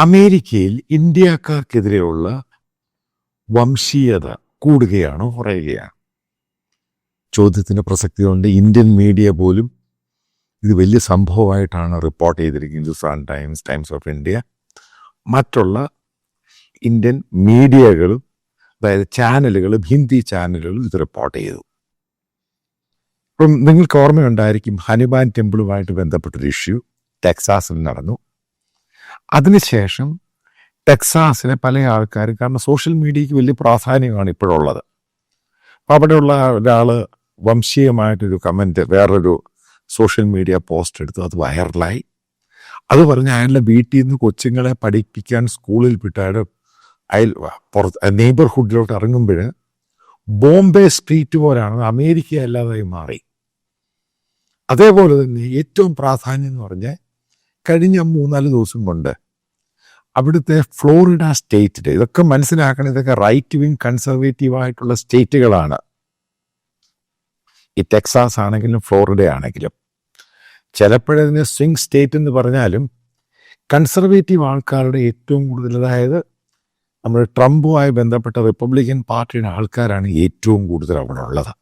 അമേരിക്കയിൽ ഇന്ത്യക്കാർക്കെതിരെയുള്ള വംശീയത കൂടുകയാണോ കുറയുകയാണ്? ചോദ്യത്തിന് പ്രസക്തിയുണ്ട്. ഇന്ത്യൻ മീഡിയ പോലും ഇത് വലിയ സംഭവമായിട്ടാണ് റിപ്പോർട്ട് ചെയ്തിരിക്കുന്നത്. Hindustan times times of India. മറ്റുള്ള ഇന്ത്യൻ മീഡിയകളും അതായത് ചാനലുകളും ഹിന്ദി ചാനലുകളും ഇത് റിപ്പോർട്ട് ചെയ്തു. അപ്പം നിങ്ങൾക്ക് ഓർമ്മയുണ്ടായിരിക്കും ഹനുമാൻ ടെമ്പിളുമായിട്ട് ബന്ധപ്പെട്ടൊരു ഇഷ്യൂ. ടെക്സാസിൽ നടന്നു. അതിനുശേഷം ടെക്സാസിലെ പല ആൾക്കാരും കാരണം സോഷ്യൽ മീഡിയയ്ക്ക് വലിയ പ്രാധാന്യമാണ് ഇപ്പോഴുള്ളത്. അപ്പോൾ അവിടെയുള്ള ഒരാൾ വംശീയമായിട്ടൊരു കമന്റ് വേറൊരു സോഷ്യൽ മീഡിയ പോസ്റ്റ് എടുത്തു അത് വൈറലായി. അത് പറഞ്ഞ് അയാളുടെ വീട്ടിൽ നിന്ന് കൊച്ചുങ്ങളെ പഠിപ്പിക്കാൻ സ്കൂളിൽ വിട്ട് അയാൾ അയൽ പുറത്ത് നെയ്ബർഹുഡിലോട്ട് ഇറങ്ങുമ്പോൾ ബോംബെ സ്ട്രീറ്റ് പോലാണ് അമേരിക്ക അല്ലാതായി മാറി. അതേപോലെ തന്നെ ഏറ്റവും പ്രാധാന്യം എന്ന് പറഞ്ഞാൽ കഴിഞ്ഞ മൂന്നാൽ ദിവസം കൊണ്ട് അവിടുത്തെ ഫ്ലോറിഡ സ്റ്റേറ്റിൽ ഇതൊക്കെ മനസ്സിലാക്കണം ഇതൊക്കെ റൈറ്റ് വിങ് കൺസർവേറ്റീവ് ആയിട്ടുള്ള സ്റ്റേറ്റുകളാണ്. ഈ ടെക്സാസ് ആണെങ്കിലും ഫ്ലോറിഡ ആണെങ്കിലും. ചിലപ്പോഴതിന് സ്വിംഗ് സ്റ്റേറ്റ് എന്ന് പറഞ്ഞാലും കൺസർവേറ്റീവ് ആൾക്കാരുടെ ഏറ്റവും കൂടുതൽ അതായത് നമ്മൾ ട്രംപുമായി ബന്ധപ്പെട്ട റിപ്പബ്ലിക്കൻ പാർട്ടിയുടെ ആൾക്കാരാണ് ഏറ്റവും കൂടുതൽ അവിടെ ഉള്ളത്.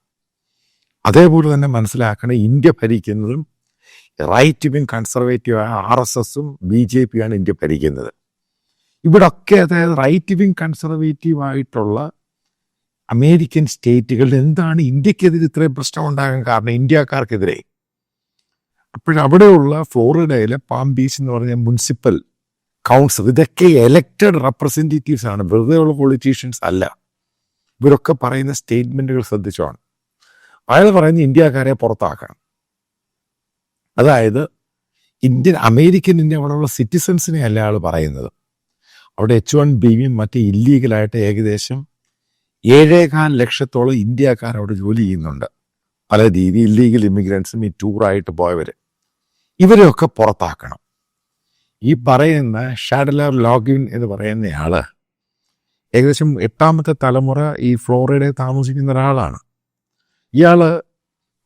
അതേപോലെ തന്നെ മനസ്സിലാക്കണം ഇന്ത്യ ഭരിക്കുന്നതും റൈറ്റ് വിങ് കൺസർവേറ്റീവായ ആർ എസ് എസും ബി ജെ പിയാണ് ഇന്ത്യ ഭരിക്കുന്നത്. ഇവിടൊക്കെ അതായത് റൈറ്റ് വിങ് കൺസർവേറ്റീവ് ആയിട്ടുള്ള അമേരിക്കൻ സ്റ്റേറ്റുകളിൽ എന്താണ് ഇന്ത്യക്കെതിരെ ഇത്രയും പ്രശ്നം ഉണ്ടാകാൻ കാരണം ഇന്ത്യക്കാർക്കെതിരെ? അപ്പോഴവിടെയുള്ള ഫ്ലോറിഡയിലെ പാം ബീച്ച് എന്ന് പറഞ്ഞ മുനിസിപ്പൽ കൗൺസിൽ ഇതൊക്കെ എലക്റ്റഡ് റെപ്രസെന്റേറ്റീവ്സ് ആണ്. വെറുതെ ഉള്ള പൊളിറ്റീഷ്യൻസ് അല്ല. ഇവരൊക്കെ പറയുന്ന സ്റ്റേറ്റ്മെന്റുകൾ ശ്രദ്ധിച്ചോണം. അയാൾ പറയുന്ന ഇന്ത്യക്കാരെ പുറത്താക്കണം. അതായത് ഇന്ത്യൻ അമേരിക്കൻ ഇന്ത്യ അവിടെയുള്ള സിറ്റിസൺസിനെ അല്ല ആൾ പറയുന്നത്? അവിടെ എച്ച് വൺ ബിയും മറ്റ് ഇല്ലീഗലായിട്ട് ഏകദേശം ഏഴേകാൽ ലക്ഷത്തോളം ഇന്ത്യക്കാർ അവിടെ ജോലി ചെയ്യുന്നുണ്ട്. പല രീതി ഇല്ലീഗൽ ഇമിഗ്രൻസും ഈ ടൂറായിട്ട് പോയവർ ഇവരെയൊക്കെ പുറത്താക്കണം. ഈ പറയുന്ന ഷാഡലർ ലോഗിൻ എന്ന് പറയുന്ന ആൾ ഏകദേശം എട്ടാമത്തെ തലമുറ ഈ ഫ്ലോറിഡയിൽ താമസിക്കുന്ന ഒരാളാണ്. ഇയാൾ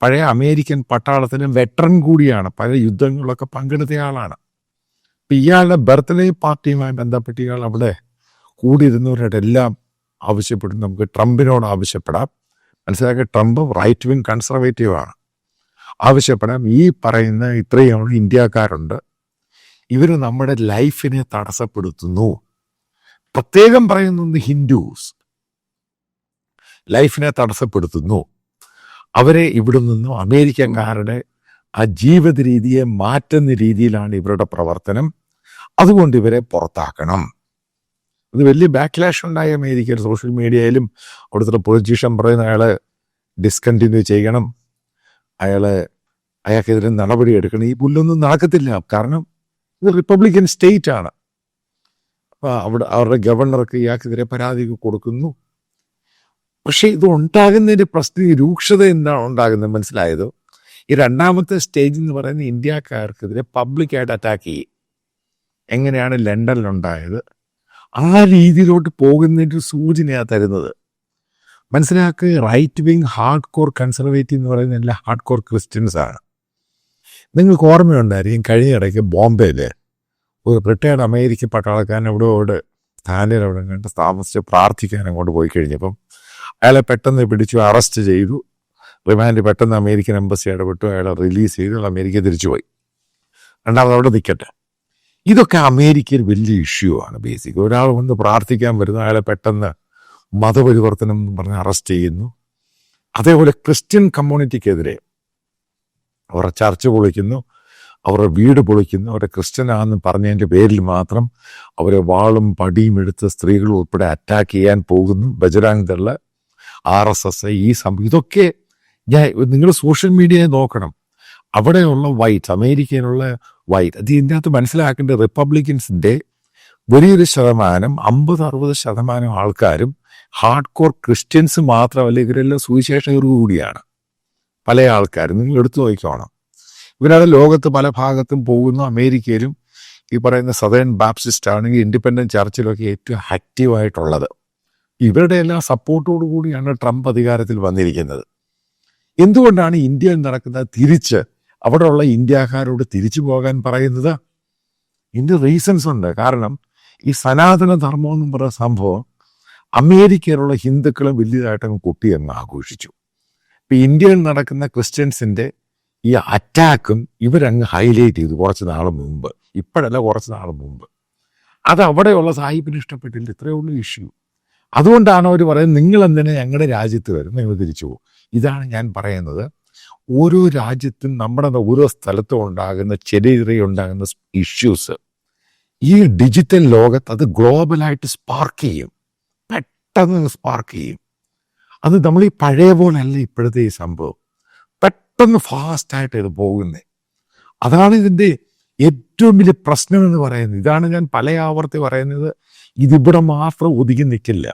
പഴയ അമേരിക്കൻ പട്ടാളത്തിന് വെറ്ററൻ കൂടിയാണ്. പല യുദ്ധങ്ങളിലൊക്കെ പങ്കെടുത്ത ആളാണ്. അപ്പം ഇയാളുടെ ബർത്ത്ഡേ പാർട്ടിയുമായി ബന്ധപ്പെട്ട് ഇയാൾ അവിടെ കൂടിയിരുന്നവരോടെല്ലാം ആവശ്യപ്പെടും. നമുക്ക് ട്രംപിനോട് ആവശ്യപ്പെടാം. മനസ്സിലാക്കി? ട്രംപ് റൈറ്റ് വിങ് കൺസർവേറ്റീവ് ആണ്. ആവശ്യപ്പെടാം. ഈ പറയുന്ന ഇത്രയും ഇന്ത്യക്കാരുണ്ട്. ഇവർ നമ്മുടെ ലൈഫിനെ തടസ്സപ്പെടുത്തുന്നു. പ്രത്യേകം പറയുന്നത് ഹിന്ദുസ്. ലൈഫിനെ തടസ്സപ്പെടുത്തുന്നു. അവരെ ഇവിടെ നിന്നും അമേരിക്കക്കാരുടെ ആ ജീവിത രീതിയെ മാറ്റുന്ന രീതിയിലാണ് ഇവരുടെ പ്രവർത്തനം. അതുകൊണ്ട് ഇവരെ പുറത്താക്കണം. അത് വലിയ ബാക്ക്ലാഷ് ഉണ്ടായി അമേരിക്കയിൽ സോഷ്യൽ മീഡിയയിലും അവിടുത്തെ പൊളിറ്റീഷ്യൻ പറയുന്ന അയാളെ ഡിസ്കണ്ടിന്യൂ ചെയ്യണം. അയാളെ അയാൾക്കെതിരെ നടപടി എടുക്കണം. ഈ പുല്ലൊന്നും നടക്കത്തില്ല. കാരണം ഇത് റിപ്പബ്ലിക്കൻ സ്റ്റേറ്റ് ആണ്. അപ്പോൾ അവിടെ അവരുടെ ഗവർണർക്ക് ഇയാൾക്കെതിരെ പരാതി കൊടുക്കുന്നു. പക്ഷേ ഇത് ഉണ്ടാകുന്നതിന്റെ പ്രശ്നം രൂക്ഷത എന്താണ് ഉണ്ടാകുന്നത് മനസ്സിലായത്? ഈ രണ്ടാമത്തെ സ്റ്റേജ് എന്ന് പറയുന്നത് ഇന്ത്യക്കാർക്കെതിരെ പബ്ലിക്കായിട്ട് അറ്റാക്ക് ചെയ്യും. എങ്ങനെയാണ് ലണ്ടനിൽ ലണ്ടനിലുണ്ടായത്? ആ രീതിയിലോട്ട് പോകുന്നതിന്റെ ഒരു സൂചനയാണ് തരുന്നത്. മനസ്സിലാക്കുക right wing hard core conservative എന്ന് പറയുന്ന എല്ലാ ഹാർഡ് കോർ ക്രിസ്ത്യൻസ് ആണ്. നിങ്ങൾക്ക് ഓർമ്മയുണ്ടായിരിക്കും കഴിഞ്ഞ ഇടയ്ക്ക് ബോംബെയിൽ ഒരു റിട്ടയർഡ് അമേരിക്ക പട്ടാളക്കാരൻ എവിടെ അവിടെ അവിടെ കണ്ട് താമസിച്ച് പ്രാർത്ഥിക്കാൻ അങ്ങോട്ട് പോയി കഴിഞ്ഞപ്പം അയാളെ പെട്ടെന്ന് പിടിച്ചു അറസ്റ്റ് ചെയ്തു. റിമാൻഡ് പെട്ടെന്ന് അമേരിക്കൻ എംബസി ഇടപെട്ടു. അയാളെ റിലീസ് ചെയ്തു. അമേരിക്ക തിരിച്ചുപോയി രണ്ടാമത് അവിടെ നിൽക്കട്ടെ ഇതൊക്കെ അമേരിക്കയിൽ വലിയ ഇഷ്യൂ ആണ് ബേസിക് ഒരാൾ വന്ന് പ്രാർത്ഥിക്കാൻ വരുന്നു. അയാളെ പെട്ടെന്ന് മതപരിവർത്തനം എന്ന് പറഞ്ഞ് അറസ്റ്റ് ചെയ്യുന്നു. അതേപോലെ ക്രിസ്ത്യൻ കമ്മ്യൂണിറ്റിക്കെതിരെ അവരുടെ ചർച്ച പൊളിക്കുന്നു. അവരുടെ വീട് പൊളിക്കുന്നു. അവരെ ക്രിസ്ത്യനാണെന്ന് പറഞ്ഞതിന്റെ പേരിൽ മാത്രം അവരെ വാളും പടിയും എടുത്ത് സ്ത്രീകൾ ഉൾപ്പെടെ അറ്റാക്ക് ചെയ്യാൻ പോകുന്നു. Bajrang Dal R S S ഈ സംഭവം ഇതൊക്കെ ഞാൻ നിങ്ങൾ സോഷ്യൽ മീഡിയയെ നോക്കണം. അവിടെയുള്ള വൈറ്റ് അമേരിക്കയിലുള്ള വൈറ്റ് അത് ഇതിന്റെ അകത്ത് മനസ്സിലാക്കേണ്ട റിപ്പബ്ലിക്കൻസിന്റെ വലിയൊരു ശതമാനം അമ്പത് അറുപത് ശതമാനം ആൾക്കാരും ഹാർഡ് കോർ ക്രിസ്ത്യൻസ് മാത്രമല്ല ഇവരെല്ലാം സുവിശേഷകർ കൂടിയാണ്. പല ആൾക്കാരും നിങ്ങൾ എടുത്തു നോക്കിക്കോണം. ഇവരാണ് ലോകത്ത് പല ഭാഗത്തും പോകുന്നു അമേരിക്കയിലും ഈ പറയുന്ന സദേൺ ബാപ്റ്റിസ്റ്റ് ആണെങ്കിൽ ഇൻഡിപെൻഡന്റ് ചർച്ചിലൊക്കെ ഏറ്റവും ആക്റ്റീവായിട്ടുള്ളത് ഇവരുടെ എല്ലാം സപ്പോർട്ടോടു കൂടിയാണ് ട്രംപ് അധികാരത്തിൽ വന്നിരിക്കുന്നത്. എന്തുകൊണ്ടാണ് ഇന്ത്യയിൽ നടക്കുന്നത് തിരിച്ച് അവിടെയുള്ള ഇന്ത്യക്കാരോട് തിരിച്ചു പോകാൻ പറയുന്നത്? ഇതിന്റെ റീസൺസ് ഉണ്ട്. കാരണം ഈ സനാതന ധർമ്മം എന്ന് പറയുന്ന സംഭവം അമേരിക്കയിലുള്ള ഹിന്ദുക്കളും വലിയതായിട്ടങ്ങ് കുട്ടി അങ്ങ് ആഘോഷിച്ചു. ഇപ്പൊ ഇന്ത്യയിൽ നടക്കുന്ന ക്രിസ്ത്യൻസിന്റെ ഈ അറ്റാക്കും ഇവരങ്ങ് ഹൈലൈറ്റ് ചെയ്തു കുറച്ച് നാൾ മുമ്പ്. ഇപ്പോഴല്ല കുറച്ച് നാൾ മുമ്പ്. അത് അവിടെയുള്ള സാഹിബിന് ഇഷ്ടപ്പെട്ടില്ല. ഇത്രയേ ഉള്ളൂ ഇഷ്യൂ. അതുകൊണ്ടാണ് അവർ പറയുന്നത് നിങ്ങൾ എന്തിനാ ഞങ്ങളുടെ രാജ്യത്ത് വരും നിങ്ങൾ തിരിച്ചു പോകും. ഇതാണ് ഞാൻ പറയുന്നത്. ഓരോ രാജ്യത്തും നമ്മുടെ ഓരോ സ്ഥലത്തും ഉണ്ടാകുന്ന ചെറിയ ഉണ്ടാകുന്ന ഇഷ്യൂസ് ഈ ഡിജിറ്റൽ ലോകത്ത് അത് ഗ്ലോബലായിട്ട് സ്പാർക്ക് ചെയ്യും. പെട്ടെന്ന് സ്പാർക്ക് ചെയ്യും. അത് നമ്മൾ ഈ പഴയ പോലെയല്ല ഇപ്പോഴത്തെ ഈ സംഭവം. പെട്ടെന്ന് ഫാസ്റ്റായിട്ട് ഇത് പോകുന്നത് അതാണ് ഇതിന്റെ ഏറ്റവും വലിയ പ്രശ്നം എന്ന് പറയുന്നത്. ഇതാണ് ഞാൻ പല ആവർത്തി പറയുന്നത്. ഇതിവിടെ മാത്രം ഒതുങ്ങി നിൽക്കില്ല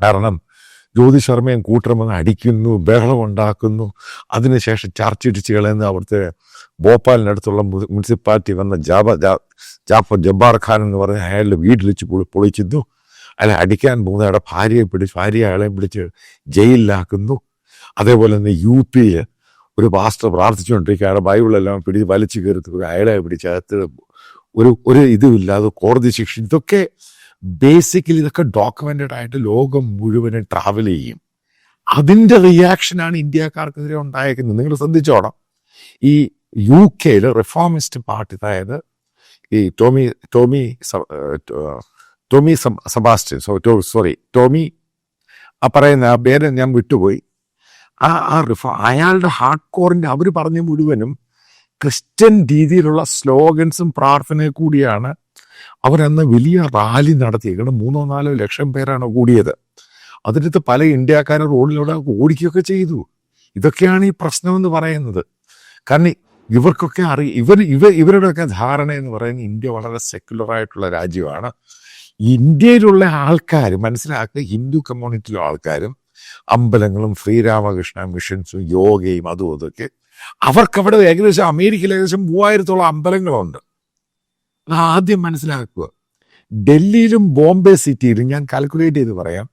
കാരണം ജ്യോതി ശർമ്മയും കൂട്ടരും അടിക്കുന്നു ബഹളം ഉണ്ടാക്കുന്നു. അതിനുശേഷം ചർച്ച ഇടിച്ച് കളയുന്ന അവിടുത്തെ ഭോപ്പാലിനടുത്തുള്ള മുനിസിപ്പാലിറ്റി വന്ന ജാബ ജാഫർ ജബ്ബാർ ഖാൻ എന്ന് പറഞ്ഞ അയാളുടെ വീട്ടിൽ വെച്ച് പൊളി പൊളിക്കുന്നു. അയാളെ അടിക്കാൻ പോകുന്ന അയാളുടെ ഭാര്യയെ പിടിച്ച് ഭാര്യ അയാളെ പിടിച്ച് ജയിലിലാക്കുന്നു. അതേപോലെ തന്നെ യു പിയിൽ ഒരു പാസ്റ്റർ പ്രാർത്ഥിച്ചുകൊണ്ടിരിക്കുക അയാളുടെ ബൈബിളെല്ലാം പിടിച്ച് വലിച്ചു കയറി അയാളെ പിടിച്ച് അകത്ത് ഒരു ഒരു ഇതുമില്ലാതെ കോടതി ശിക്ഷ ഇതൊക്കെ ബേസിക്കലി ഇതൊക്കെ ഡോക്യുമെന്റഡ് ആയിട്ട് ലോകം മുഴുവനും ട്രാവൽ ചെയ്യും. അതിന്റെ റിയാക്ഷനാണ് ഇന്ത്യക്കാർക്കെതിരെ ഉണ്ടായേക്കുന്നത്. നിങ്ങൾ ശ്രദ്ധിച്ചോണം. ഈ യു കെയിൽ റിഫോമിസ്റ്റ് പാർട്ടി അതായത് ഈ Tommy Tommy Tommy Sebastian sorry Tommy ആ പറയുന്ന ആ പേര് ഞാൻ വിട്ടുപോയി. ആ ആ റിഫോ അയാളുടെ ഹാർഡ് കോറിന്റെ അവർ പറഞ്ഞ മുഴുവനും ക്രിസ്ത്യൻ രീതിയിലുള്ള സ്ലോഗൻസും പ്രാർത്ഥനയും കൂടിയാണ് അവരന്ന് വലിയ റാലി നടത്തിയേക്കുന്നത് മൂന്നോ നാലോ ലക്ഷം പേരാണ് കൂടിയത്. അതിനകത്ത് പല ഇന്ത്യക്കാരെ റോഡിലൂടെ ഓടിക്കുകയൊക്കെ ചെയ്തു. ഇതൊക്കെയാണ് ഈ പ്രശ്നം എന്ന് പറയുന്നത്. കാരണം ഇവർക്കൊക്കെ അറി ഇവർ ഇവ ഇവരുടെയൊക്കെ ധാരണ എന്ന് പറയുന്നത് ഇന്ത്യ വളരെ സെക്യുലർ ആയിട്ടുള്ള രാജ്യമാണ്. ഇന്ത്യയിലുള്ള ആൾക്കാർ മനസ്സിലാക്കുക ഹിന്ദു കമ്മ്യൂണിറ്റിയിലെ ആൾക്കാരും അമ്പലങ്ങളും ശ്രീരാമകൃഷ്ണ മിഷൻസും യോഗയും അതും ഇതൊക്കെ അവർക്കവിടെ ഏകദേശം അമേരിക്കയിൽ ഏകദേശം മൂവായിരത്തോളം അമ്പലങ്ങളുണ്ട്. അത് ആദ്യം മനസ്സിലാക്കുക. ഡൽഹിയിലും ബോംബെ സിറ്റിയിലും ഞാൻ കാൽക്കുലേറ്റ് ചെയ്ത് പറയാം.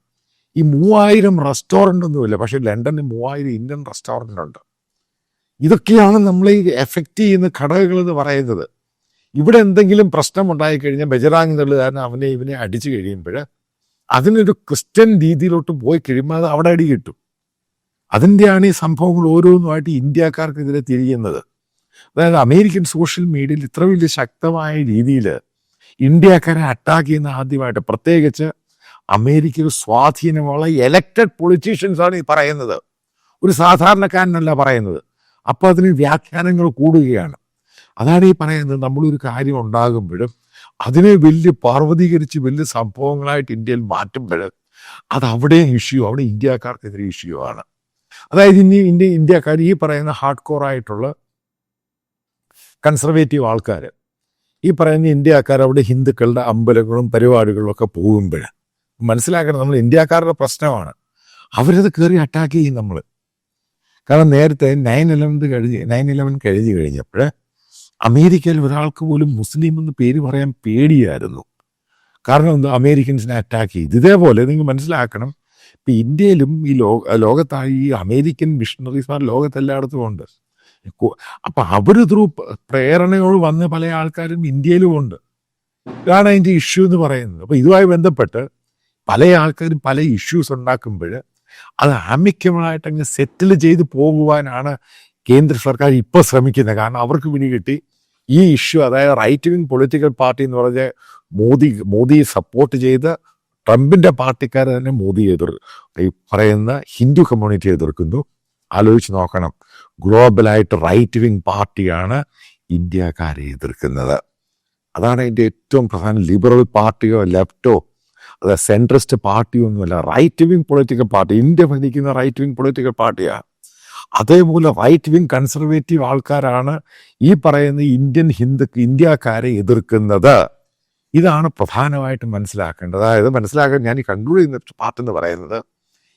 ഈ മൂവായിരം റെസ്റ്റോറന്റ് ഒന്നുമില്ല പക്ഷേ ലണ്ടനിൽ മൂവായിരം ഇന്ത്യൻ റെസ്റ്റോറന്റ് ഉണ്ട് ഇതൊക്കെയാണ് നമ്മൾ ഈ എഫക്റ്റ് ചെയ്യുന്ന ഘടകങ്ങൾ എന്ന് പറയുന്നത്. ഇവിടെ എന്തെങ്കിലും പ്രശ്നം ഉണ്ടായി കഴിഞ്ഞാൽ ബജറാങ് കാരണം അവനെ ഇവനെ അടിച്ചു കഴിയുമ്പോൾ അതിനൊരു ക്രിസ്ത്യൻ രീതിയിലോട്ട് പോയി കഴിയുമ്പോൾ അത് അവിടെ അടി കിട്ടും. അതിന്റെയാണ് ഈ സംഭവങ്ങൾ ഓരോന്നുമായിട്ട് ഇന്ത്യക്കാർക്കെതിരെ തിരിയുന്നത്. അതായത് അമേരിക്കൻ സോഷ്യൽ മീഡിയയിൽ ഇത്ര വലിയ ശക്തമായ രീതിയിൽ ഇന്ത്യക്കാരെ അറ്റാക്ക് ചെയ്യുന്ന ആദ്യമായിട്ട് പ്രത്യേകിച്ച് അമേരിക്കയിൽ സ്വാധീനമുള്ള എലക്റ്റഡ് പൊളിറ്റീഷ്യൻസ് ആണ് ഈ പറയുന്നത്. ഒരു സാധാരണക്കാരനല്ല പറയുന്നത്. അപ്പോൾ അതിന് വ്യാഖ്യാനങ്ങൾ കൂടുകയാണ്. അതാണ് ഈ പറയുന്നത് നമ്മളൊരു കാര്യം ഉണ്ടാകുമ്പോഴും അതിനെ വലിയ പാർവതീകരിച്ച് വലിയ സംഭവങ്ങളായിട്ട് ഇന്ത്യയിൽ മാറ്റുമ്പോൾ അത് അവിടെ ഇഷ്യൂ അവിടെ ഇന്ത്യക്കാർക്കെതിരെ ഇഷ്യൂ ആണ്. അതായത് ഇനി ഇന്ത്യ ഇന്ത്യക്കാർ ഈ പറയുന്ന ഹാർഡ് കോറായിട്ടുള്ള കൺസർവേറ്റീവ് ആൾക്കാർ ഈ പറയുന്ന ഇന്ത്യക്കാർ അവിടെ ഹിന്ദുക്കളുടെ അമ്പലങ്ങളും പരിപാടികളും ഒക്കെ പോകുമ്പോൾ മനസ്സിലാക്കണം നമ്മൾ ഇന്ത്യക്കാരുടെ പ്രശ്നമാണ്. അവരത് കയറി അറ്റാക്ക് ചെയ്യും നമ്മൾ കാരണം നേരത്തെ നയൻ ഇലവൻത് കഴിഞ്ഞ് നയൻ ഇലവൻ കഴിഞ്ഞ് കഴിഞ്ഞപ്പോൾ അമേരിക്കയിൽ ഒരാൾക്ക് പോലും മുസ്ലിം എന്ന് പേര് പറയാൻ പേടിയായിരുന്നു. കാരണം എന്താ? അമേരിക്കൻസിനെ അറ്റാക്ക് ചെയ്ത്. ഇതേപോലെ നിങ്ങൾ മനസ്സിലാക്കണം ഇപ്പം ഇന്ത്യയിലും ഈ ലോക ലോകത്തായി ഈ അമേരിക്കൻ മിഷണറീസ്മാർ ലോകത്തെല്ലായിടത്തും ഉണ്ട്. അപ്പം അവർ ത്രൂ പ്രേരണയോട് വന്ന പല ആൾക്കാരും ഇന്ത്യയിലും ഉണ്ട്. ഇതാണ് അതിന്റെ ഇഷ്യൂ എന്ന് പറയുന്നത്. അപ്പം ഇതുമായി ബന്ധപ്പെട്ട് പല ആൾക്കാരും പല ഇഷ്യൂസ് ഉണ്ടാക്കുമ്പോൾ അത് ആമിക്യമായിട്ട് അങ്ങ് സെറ്റിൽ ചെയ്ത് പോകുവാനാണ് കേന്ദ്ര സർക്കാർ ഇപ്പോൾ ശ്രമിക്കുന്നത്. കാരണം അവർക്ക് പിടി കിട്ടി ഈ ഇഷ്യൂ അതായത് റൈറ്റ് വിങ് പൊളിറ്റിക്കൽ പാർട്ടി എന്ന് പറഞ്ഞ മോദി മോദിയെ സപ്പോർട്ട് ചെയ്ത് ട്രംപിന്റെ പാർട്ടിക്കാർ തന്നെ മോദിയെ എതിർ ഈ പറയുന്ന ഹിന്ദു കമ്മ്യൂണിറ്റി എതിർക്കുന്നു. ആലോചിച്ച് നോക്കണം. ഗ്ലോബലായിട്ട് റൈറ്റ് വിങ് പാർട്ടിയാണ് ഇന്ത്യക്കാരെ എതിർക്കുന്നത്. അതാണ് അതിന്റെ ഏറ്റവും പ്രധാന. ലിബറൽ പാർട്ടിയോ ലെഫ്റ്റോ അത് സെൻട്രിസ്റ്റ് പാർട്ടിയോ ഒന്നുമല്ല right wing political party India ഭരിക്കുന്ന റൈറ്റ് വിങ് പൊളിറ്റിക്കൽ പാർട്ടിയാണ് അതേപോലെ റൈറ്റ് വിങ് കൺസർവേറ്റീവ് ആൾക്കാരാണ് ഈ പറയുന്ന ഇന്ത്യൻ ഹിന്ദു ഇന്ത്യക്കാരെ എതിർക്കുന്നത്. ഇതാണ് പ്രധാനമായിട്ടും മനസ്സിലാക്കേണ്ടത്. അതായത് മനസ്സിലാക്കാൻ ഞാൻ ഈ കൺക്ലൂഡ് ചെയ്യുന്ന പാർട്ട് എന്ന് പറയുന്നത്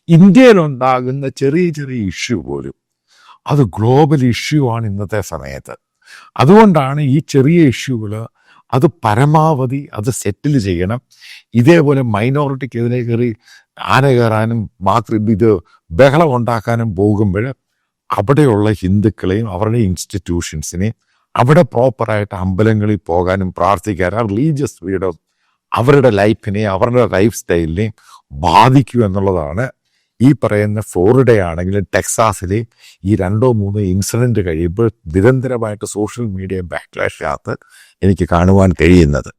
ഇന്ത്യയിലുണ്ടാകുന്ന ചെറിയ ചെറിയ ഇഷ്യൂ പോലും. അത് ഗ്ലോബൽ ഇഷ്യൂ ആണ് ഇന്നത്തെ സമയത്ത്. അതുകൊണ്ടാണ് ഈ ചെറിയ ഇഷ്യൂകൾ അത് പരമാവധി അത് സെറ്റിൽ ചെയ്യണം. ഇതേപോലെ മൈനോറിറ്റിക്കെതിരെ കയറി ആന കയറാനും മാത്രം ഇത് ബഹളം ഉണ്ടാക്കാനും പോകുമ്പോൾ അവിടെയുള്ള ഹിന്ദുക്കളെയും അവരുടെ ഇൻസ്റ്റിറ്റ്യൂഷൻസിനെയും അവിടെ പ്രോപ്പറായിട്ട് അമ്പലങ്ങളിൽ പോകാനും പ്രാർത്ഥിക്കാനും റിലീജിയസ് ഫ്രീഡം അവരുടെ ലൈഫിനെ അവരുടെ ലൈഫ് സ്റ്റൈലിനെയും ബാധിക്കൂ എന്നുള്ളതാണ് ഈ പറയുന്ന ഫ്ലോറിഡ ആണെങ്കിലും ടെക്സാസിലെ ഈ രണ്ടോ മൂന്നോ ഇൻസിഡന്റ് കഴിയുമ്പോൾ നിരന്തരമായിട്ട് സോഷ്യൽ മീഡിയ ബാക്ക്ലാഷിനകത്ത് എനിക്ക് കാണുവാൻ കഴിയുന്നത്.